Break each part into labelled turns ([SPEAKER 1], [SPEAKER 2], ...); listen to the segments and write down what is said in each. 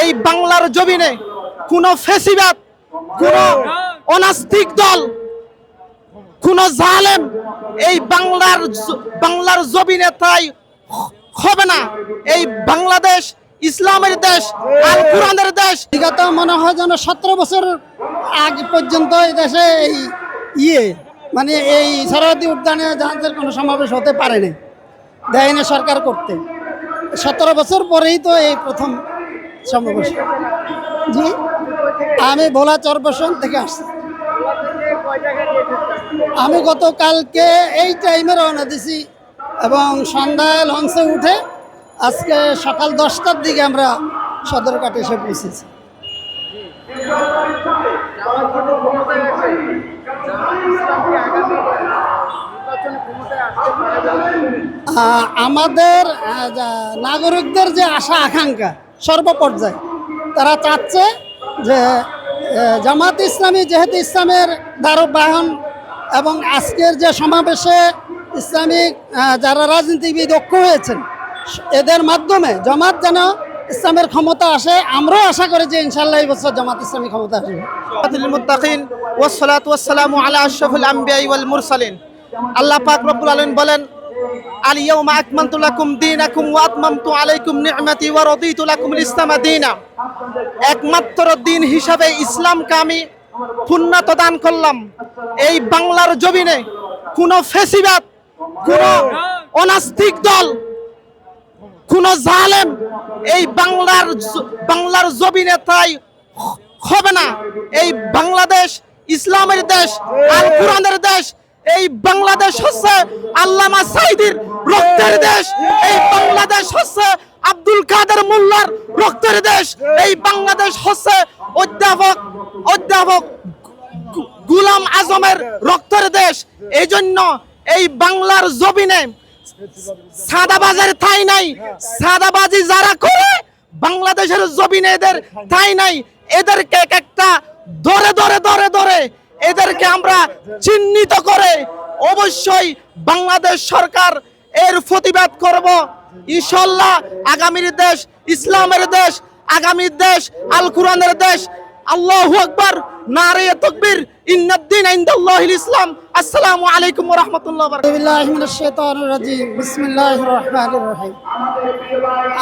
[SPEAKER 1] এই বাংলার জমিনে কোন ফেসিবাদ, কোন অনাস্তিক দল, কোন জালেম এই বাংলার বাংলার জমিনে তাই হবে না। এই বাংলাদেশ, ইসলামের দেশ, আল কোরআনের দেশ।
[SPEAKER 2] বিগত মনে হয় যেন সতেরো বছর আগে পর্যন্ত এই দেশে এই ইয়ে মানে এই সরহদি উদ্যানে জাহাজের কোনো সমাবেশ হতে পারেনি, দেয়নি সরকার করতে। সতেরো বছর পরেই তো এই প্রথম জি, আমি ভোলা চরবসন থেকে আসছি। আমি গতকালকে এই টাইমে রওনা দিছি এবং সন্ধ্যায় লঞ্চে উঠে আজকে সকাল দশটার দিকে আমরা সদরঘাটে এসে পৌঁছেছি। আমাদের নাগরিকদের যে আশা, আকাঙ্ক্ষা সর্বপর্যায়ে। তারা চাচ্ছে যে জামাত ইসলামী যেহেতু ইসলামের দ্বারবাহন এবং আজকের যে সমাবেশে ইসলামিক যারা রাজনীতিবিদ ঐক্য হয়েছেন, এদের মাধ্যমে জামাত যেন ইসলামের ক্ষমতা আসে, আমরাও আশা করি যে ইনশাল্লাহ এই বছর জামাত ইসলামী ক্ষমতা আসবে।
[SPEAKER 1] ওয়াসসালাতু ওয়াসসালামু আলা আশরাফিল আমবিয়াই মুরসালিন। আল্লাহ পাক রব্বুল বলেন একমাত্র দিন হিসাবে ইসলামকে আমি পূর্ণতা দান করলাম। এই বাংলার জমিনে কোন ফেসিবাদ, কোন অনাস্তিক দল, কোন জালেম এই বাংলার বাংলার জমিনে তাই হবে না। এই বাংলাদেশ, ইসলামের দেশ আল কোরআনের দেশ এই বাংলাদেশ হচ্ছে আল্লামা সাইদির রক্তের দেশ। এই বাংলাদেশ হচ্ছে আব্দুল কাদের মোল্লার রক্তের দেশ। এই বাংলাদেশ হচ্ছে অধ্যাপক অধ্যাপক গুলাম আজমের রক্তের দেশ। এই জন্য এই বাংলার জমিনে সাদাবাজের ঠাই নাই। সাদাবাজি যারা করে, বাংলাদেশের জমিনে এদের ঠাই নাই। এদেরকে এক একটা চিহ্নিত করে অবশ্যই বাংলাদেশ সরকার এর প্রতিবাদ করব। ইনশাল্লাহ আগামীর দেশ, ইসলামের দেশ, আগামীর দেশ, আল কোরআনের দেশ। আল্লাহু আকবার, নারে তকবীর, ইন্নাদ্দিন ইনদাল্লাহিল ইসলাম। আসসালামু আলাইকুম ওয়া রাহমাতুল্লাহি ওয়া বারাকাতুহু।
[SPEAKER 2] মিনাশ শাইতানির রাজিম। বিসমিল্লাহির রহমানির রহিম।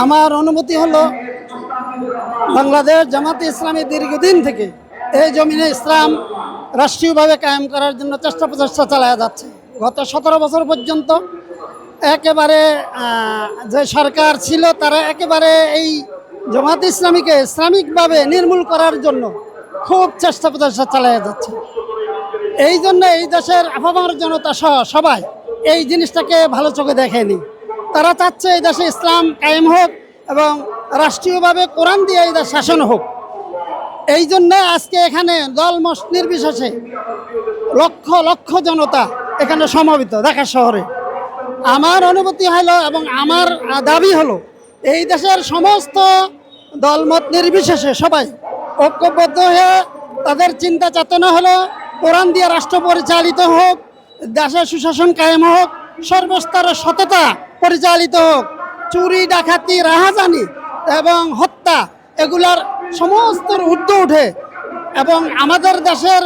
[SPEAKER 2] আমার অনুমতি হলো, বাংলাদেশ জামাতে ইসলামী দীর্ঘদিন থেকে এই জমিনে ইসলাম রাষ্ট্রীয়ভাবে কায়েম করার জন্য চেষ্টা প্রচেষ্টা চালায়া যাচ্ছে। গত সতেরো বছর পর্যন্ত একেবারে যে সরকার ছিল, তারা একেবারে এই জামাত ইসলামীকে ইসলামিকভাবে নির্মূল করার জন্য খুব চেষ্টা প্রচেষ্টা চালায়া যাচ্ছে। এই জন্য এই দেশের আপামার জনতা সহ সবাই এই জিনিসটাকে ভালো চোখে দেখেনি। তারা চাচ্ছে এই দেশে ইসলাম কায়েম হোক এবং রাষ্ট্রীয়ভাবে কোরআন দিয়ে এই দেশ শাসন হোক। এই জন্য আজকে এখানে দল মত নির্বিশেষে লক্ষ লক্ষ জনতা এখানে সমবেত ঢাকা শহরে। আমার অনুভূতি হলো এবং আমার দাবি হলো, এই দেশের সমস্ত দলমত নির্বিশেষে সবাই ঐক্যবদ্ধ হয়ে তাদের চিন্তা চেতনা হলো, কোরআন দিয়ে রাষ্ট্র পরিচালিত হোক দেশের সুশাসন কায়েম হোক সর্বস্তরে সততা পরিচালিত হোক, চুরি, ডাকাতি, রাহাজানি এবং হত্যা, এগুলার সমস্ত ঊর্ধ্ব উঠে এবং আমাদের দেশের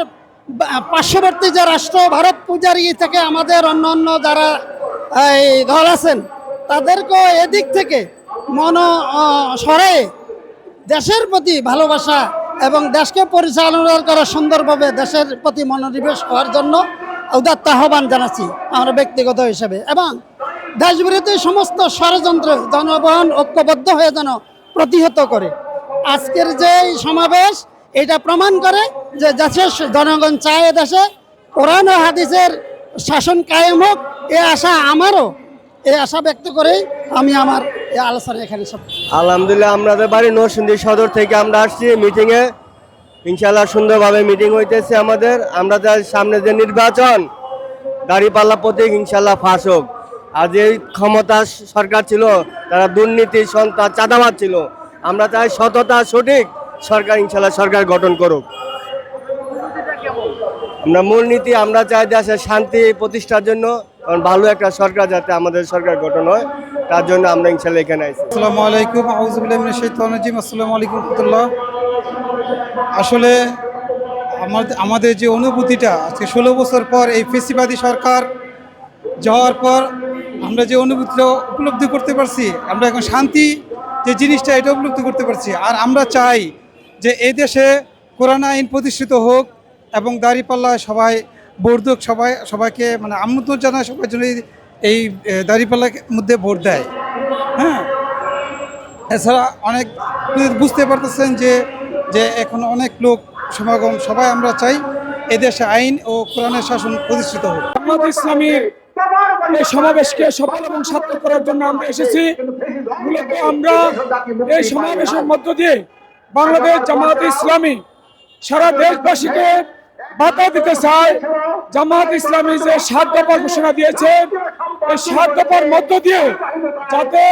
[SPEAKER 2] পার্শ্ববর্তী যে রাষ্ট্র, ভারত পূজারি থেকে আমাদের অন্য অন্য যারা, এই, দল আছেন, তাদেরকেও এদিক থেকে মন সরে দেশের প্রতি ভালোবাসা এবং দেশকে পরিচালনা করা সুন্দরভাবে দেশের প্রতি মনোনিবেশ হওয়ার জন্য উদাত্ত আহ্বান জানাচ্ছি আমরা ব্যক্তিগত হিসেবে এবং দেশবিরোধী সমস্ত ষড়যন্ত্র জনগণ ঐক্যবদ্ধ হয়ে যেন প্রতিহত করে। আজকের যে সমাবেশ, এটা প্রমাণ করে যে দেশের জনগণ চায় দেশে। কোরআন ও হাদিসের শাসন কায়েম হোক, এ আশা আমারও। এই আশা ব্যক্ত করেই আমি আমার এই আলোচনা এখানে সব
[SPEAKER 3] আলহামদুলিল্লাহ, আমাদের বাড়ি নরসিংদী সদর থেকে আমরা আসছি মিটিংয়ে ইনশাল্লাহ সুন্দরভাবে মিটিং হইতেছে আমাদের। আমরা চাই সামনে যে নির্বাচন দাঁড়িপাল্লা প্রতীক ইনশাল্লাহ ফাঁস হোক। আর যে ক্ষমতা সরকার ছিল, তারা দুর্নীতি সন্তান চাঁদাবাদ ছিল আমরা চাই সততা সঠিক, সরকার ইনশাল্লাহ সরকার গঠন করুক। আমরা মূলনীতি আমরা চাই দেশের শান্তি প্রতিষ্ঠার জন্য, কারণ ভালো একটা সরকার যাতে আমাদের সরকার গঠন হয়, তার জন্য আমরা ইনশাল্লাহ এখানে আইছি
[SPEAKER 4] আসসালামু আলাইকুম আউজুবিল্লাহ রাজিম। আসসালামু আলাইকুম রহমতুল্লাহ। আসলে আমাদের আমাদের যে অনুভূতিটা, আজকে ষোলো বছর পর এই ফেসিবাদী সরকার যাওয়ার পর আমরা যে অনুভূতিটা উপলব্ধি করতে পারছি, আমরা এখন শান্তি যে জিনিসটা এটা উপলব্ধি করতে পারছি। আর আমরা চাই যে এই দেশে কোরআন আইন প্রতিষ্ঠিত হোক এবং দাঁড়িপাল্লায় সবাই বর্ধক সবাই সবাইকে মানে আমন্ত্রণ জানায় সবাই জন্য এই- এ, দাঁড়িপাল্লার মধ্যে ভোট দেয়। হ্যাঁ? এছাড়া অনেক বুঝতে পারতেছেন যে যে এখন অনেক লোক সমাগম সবাই আমরা চাই এদেশে আইন ও কোরআনের শাসন প্রতিষ্ঠিত হোক।
[SPEAKER 5] ইসলামীর এই সমাবেশকে সফল এবং সার্থক করার জন্য আমরা এসেছি। আমরা এই সমাবেশের মধ্য দিয়ে বাংলাদেশ জামাত ইসলামী সারা দেশবাসীকে বার্তা দিতে চায় জামাত ইসলামী যে সাত দফার ঘোষণা দিয়েছে এই সাত দফার মধ্য দিয়ে যাতে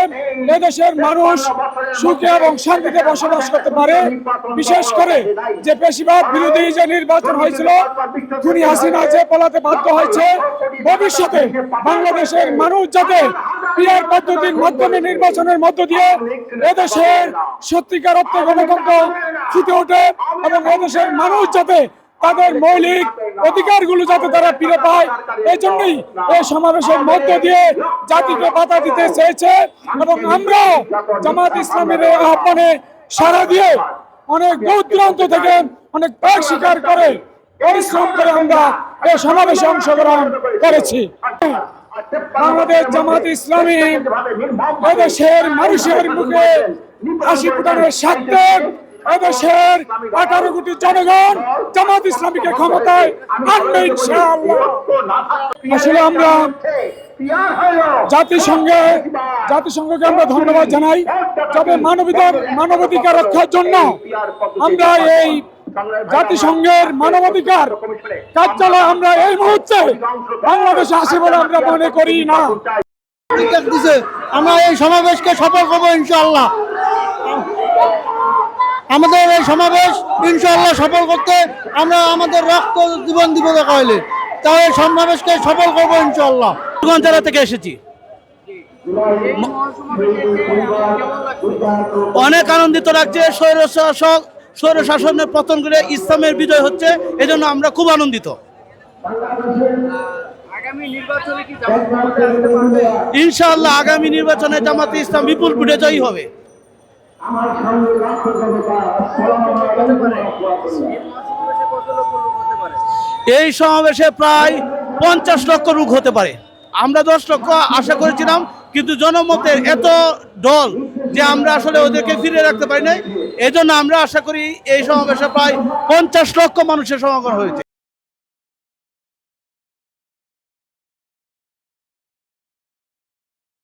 [SPEAKER 5] এদেশের মানুষ সুখে এবং শান্তিতে বসবাস করতে পারে। বিশেষ করে যে বেশিরভাগ বিরোধী যে নির্বাচন হয়েছিল, খুনি হাসিনা যে পালাতে বাধ্য হয়েছে, ভবিষ্যতে বাংলাদেশের মানুষ যাতে পিয়ার পদ্ধতির মাধ্যমে নির্বাচনের মধ্য দিয়ে এদেশের সত্যিকার অর্থে গণতন্ত্র ফুটে ওঠে এবং এদেশের মানুষ যাতে তাদের মৌলিক অধিকারগুলো যাতে তারা ফিরে পায় এই জন্যই এই সমাবেশের মধ্য দিয়ে জাতিকে বাধা দিতে চেয়েছে এবং আমরা জামাত ইসলামের আহ্বানে সারা দিয়ে অনেক দূর দূরান্ত থেকে অনেক ত্যাগ স্বীকার করে, পরিশ্রম করে আমরা এই সমাবেশে অংশগ্রহণ করেছি। আমাদের জামাত ইসলামী এদেশের মানুষের মুখে হাসি ফুটানোর স্বার্থে এদেশের আঠারো কোটি জনগণ জামাত ইসলামীকে ক্ষমতায় আনবে ইনশাআল্লাহ। আসলে আমরা জাতিসংঘে জাতিসংঘকে আমরা ধন্যবাদ জানাই। তবে মানবিতার মানবাধিকার রক্ষার জন্য আমরা এই জাতিসংঘের মানবাধিকার কার্যালয় আমরা এই মুহূর্তে বাংলাদেশে আসে বলে আমরা মনে করি না।
[SPEAKER 6] আমরা এই সমাবেশকে সফল করব ইনশাআল্লাহ। আমাদের এই সমাবেশ ইনশাল্লাহ সফল করতে আমরা আমাদের রক্ত জীবন দিব হইলে তাই এই সমাবেশকে সফল করব
[SPEAKER 7] ইনশাল্লাহ জেলা থেকে এসেছি। অনেক আনন্দিত লাগছে স্বৈর শাসক স্বৈর শাসনের পতন করে ইসলামের বিজয় হচ্ছে এজন্য আমরা খুব আনন্দিত। ইনশাআল্লাহ আগামী নির্বাচনে জামাতে ইসলাম বিপুল ভোটে জয়ী হবে এই সমাবেশে প্রায় পঞ্চাশ লক্ষ লোক হতে পারে আমরা দশ লক্ষ আশা করেছিলাম কিন্তু জনমতের এত দল যে আমরা আসলে ওদেরকে ফিরে রাখতে পারি নাই এই জন্য আমরা আশা করি এই সমাবেশে প্রায় পঞ্চাশ লক্ষ মানুষের সমাগম হয়েছে